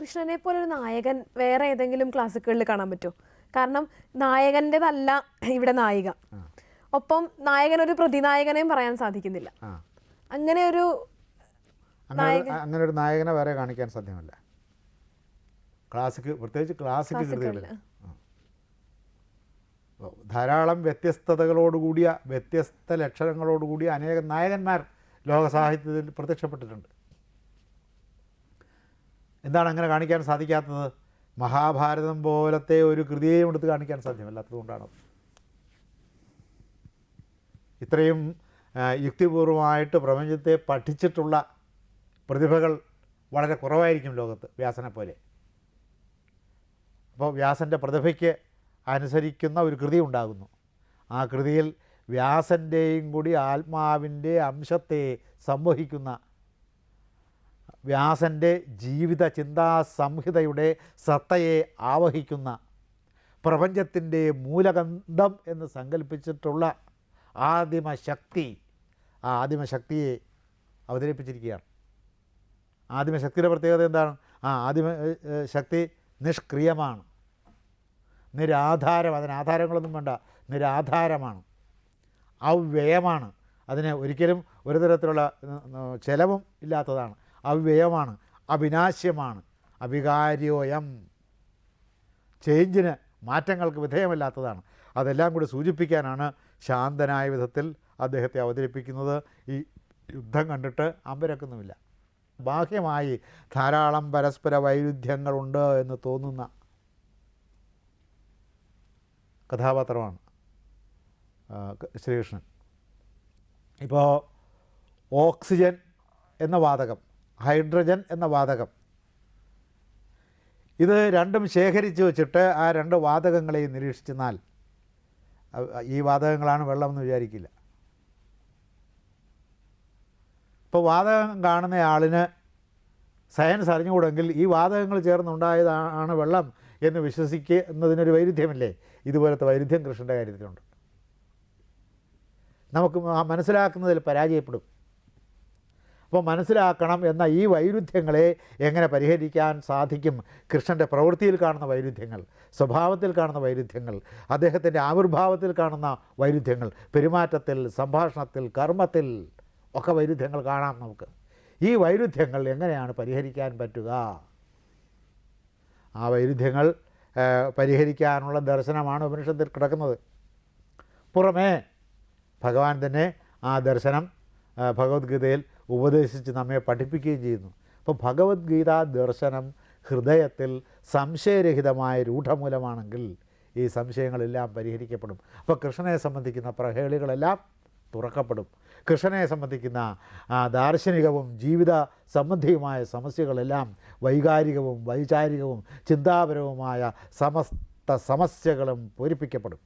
കൃഷ്ണനെ പോലെ ഒരു നായകൻ വേറെ ഏതെങ്കിലും ക്ലാസിക്കുകളിൽ കാണാൻ പറ്റുമോ കാരണം നായകന്റെതല്ല ഇവിടെ നായിക. ഒപ്പം നായകൻ ഒരു പ്രതിനായകനെയും പറയാൻ സാധിക്കുന്നില്ല. അങ്ങനെ ഒരു അങ്ങനെ ഒരു- നായകനെ വേറെ കാണിക്കാൻ സാധ്യമല്ല. ക്ലാസിക് പ്രത്യേകിച്ച് ക്ലാസിക് കൃതികളിൽ. ധാരാളം വ്യത്യസ്തതകളോടുകൂടിയ വ്യത്യസ്ത ലക്ഷണങ്ങളോടുകൂടിയ അനേകം നായകന്മാർ ലോക സാഹിത്യത്തിൽ പ്രത്യക്ഷപ്പെട്ടിട്ടുണ്ട്. എന്താണ് അങ്ങനെ കാണിക്കാൻ സാധിക്കാത്തത്? മഹാഭാരതം പോലത്തെ ഒരു കൃതിയെയും എടുത്ത് കാണിക്കാൻ സാധ്യമല്ലാത്തതുകൊണ്ടാണ് ഇത്രയും യുക്തിപൂർവമായിട്ട് പ്രപഞ്ചത്തെ പഠിച്ചിട്ടുള്ള പ്രതിഭകൾ വളരെ കുറവായിരിക്കും ലോകത്ത് വ്യാസനെ പോലെ അപ്പോൾ വ്യാസന്റെ പ്രതിഭയ്ക്ക് അനുസരിക്കുന്ന ഒരു കൃതി ഉണ്ടാകുന്നു. ആ കൃതിയിൽ വ്യാസന്റെയും കൂടി ആത്മാവിന്റെ അംശത്തെ സംവഹിക്കുന്ന വ്യാസന്റെ ജീവിത ചിന്താ സംഹിതയുടെ സത്തയെ ആവഹിക്കുന്ന പ്രപഞ്ചത്തിന്റെ മൂലഗന്ധം എന്ന് സങ്കല്പിച്ചിട്ടുള്ള ആദിമശക്തി ആ ആദിമശക്തിയെ അവതരിപ്പിച്ചിരിക്കുകയാണ്. ആദിമശക്തിയുടെ പ്രത്യേകത എന്താണ്? ആ ആദിമ ശക്തി നിഷ്ക്രിയമാണ്. നിരാധാരം അതിന് ആധാരങ്ങളൊന്നും വേണ്ട നിരാധാരമാണ്. അവ്യയമാണ്. അതിന് ഒരിക്കലും ഒരു തരത്തിലുള്ള ചെലവും ഇല്ലാത്തതാണ്. അവ്യയമാണ് അവിനാശ്യമാണ് അവികാര്യോയം. ചേഞ്ചിന് മാറ്റങ്ങൾക്ക് വിധേയമല്ലാത്തതാണ്. അതെല്ലാം കൂടി സൂചിപ്പിക്കാനാണ് ശാന്തനായ വിധത്തിൽ അദ്ദേഹത്തെ അവതരിപ്പിക്കുന്നത്. ഈ യുദ്ധം കണ്ടിട്ട് അമ്പരക്കുന്നുമില്ല. ബാഹ്യമായി ധാരാളം പരസ്പര വൈരുദ്ധ്യങ്ങളുണ്ട് എന്ന് തോന്നുന്ന കഥാപാത്രമാണ് ശ്രീകൃഷ്ണൻ. ഇപ്പോൾ ഓക്സിജൻ എന്ന വാതകം ഹൈഡ്രജൻ എന്ന വാതകം. ഇത് രണ്ടും ശേഖരിച്ച് വെച്ചിട്ട് ആ രണ്ട് വാതകങ്ങളെയും നിരീക്ഷിച്ചെന്നാൽ ഈ വാതകങ്ങളാണ് വെള്ളമെന്ന് വിചാരിക്കില്ല. ഇപ്പോൾ വാതകം കാണുന്ന ആളിന് സയൻസ് അറിഞ്ഞുകൂടെങ്കിൽ ഈ വാതകങ്ങൾ ചേർന്നുണ്ടായതാണ് വെള്ളം എന്ന് വിശ്വസിക്കുന്നതിനൊരു വൈരുദ്ധ്യമില്ലേ? ഇതുപോലത്തെ വൈരുദ്ധ്യം കൃഷ്ണന്റെ കാര്യത്തിലുണ്ട്. നമുക്ക് മനസ്സിലാക്കുന്നതിൽ പരാജയപ്പെടും. അപ്പോൾ മനസ്സിലാക്കണം എന്ന ഈ വൈരുദ്ധ്യങ്ങളെ എങ്ങനെ പരിഹരിക്കാൻ സാധിക്കും. കൃഷ്ണന്റെ പ്രവൃത്തിയിൽ കാണുന്ന വൈരുദ്ധ്യങ്ങൾ സ്വഭാവത്തിൽ കാണുന്ന വൈരുദ്ധ്യങ്ങൾ അദ്ദേഹത്തിന്റെ ആവിർഭാവത്തിൽ കാണുന്ന വൈരുദ്ധ്യങ്ങൾ പെരുമാറ്റത്തിൽ സംഭാഷണത്തിൽ കർമ്മത്തിൽ ഒക്കെ വൈരുദ്ധ്യങ്ങൾ കാണാം നമുക്ക്. ഈ വൈരുദ്ധ്യങ്ങൾ എങ്ങനെയാണ് പരിഹരിക്കാൻ പറ്റുക? ആ വൈരുദ്ധ്യങ്ങൾ പരിഹരിക്കാനുള്ള ദർശനമാണ് ഉപനിഷത്തിൽ കിടക്കുന്നത്. പുറമേ ഭഗവാൻ തന്നെ ആ ദർശനം ഭഗവത്ഗീതയിൽ ഉപദേശിച്ച് നമ്മെ പഠിപ്പിക്കുകയും ചെയ്യുന്നു. അപ്പോൾ ഭഗവത്ഗീത ദർശനം ഹൃദയത്തിൽ സംശയരഹിതമായ രൂഢമൂലമാണെങ്കിൽ ഈ സംശയങ്ങളെല്ലാം പരിഹരിക്കപ്പെടും. അപ്പോൾ കൃഷ്ണനെ സംബന്ധിക്കുന്ന പ്രഹേളികളെല്ലാം തുറക്കപ്പെടും. കൃഷ്ണനെ സംബന്ധിക്കുന്ന ദാർശനികവും ജീവിത സംബന്ധിയുമായ സമസ്യകളെല്ലാം വൈകാരികവും വൈചാരികവും ചിന്താപരവുമായ സമസ്ത സമസ്യകളും പൂരിപ്പിക്കപ്പെടും.